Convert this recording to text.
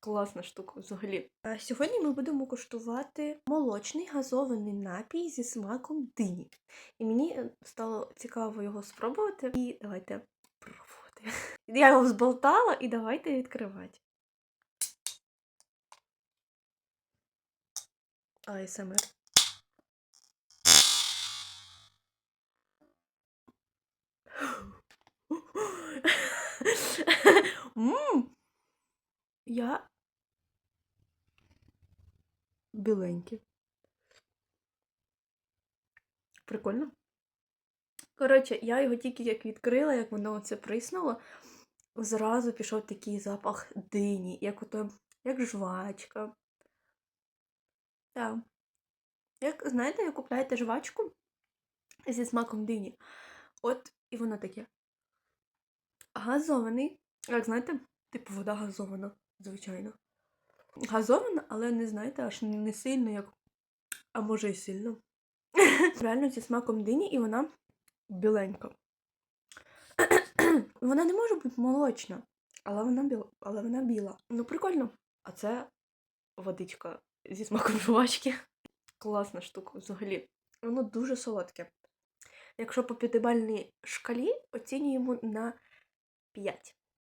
Класна штука взагалі. А сьогодні ми будемо куштувати молочний газований напій зі смаком дині. І мені е, стало цікаво його спробувати. І давайте пробувати. Я його взболтала і давайте відкривати. АСМР. Мм. Я біленькі. Прикольно. Коротше, я його тільки як відкрила, як воно оце приснуло, зразу пішов такий запах дині, як ото, як жвачка. Так. Як, знаєте, як купляєте жвачку зі смаком дині. От і воно таке. Газований. Як знаєте, типу вода газована, звичайно. Газована, але не знаєте, аж не сильно, як. А може і сильно. Реально зі смаком дині, і вона біленька. вона не може бути молочна, але вона біла. Але вона біла. Ну, прикольно. А це водичка зі смаком жвачки. Класна штука взагалі. Воно дуже солодке. Якщо по п'ятибальній шкалі оцінюємо на 5.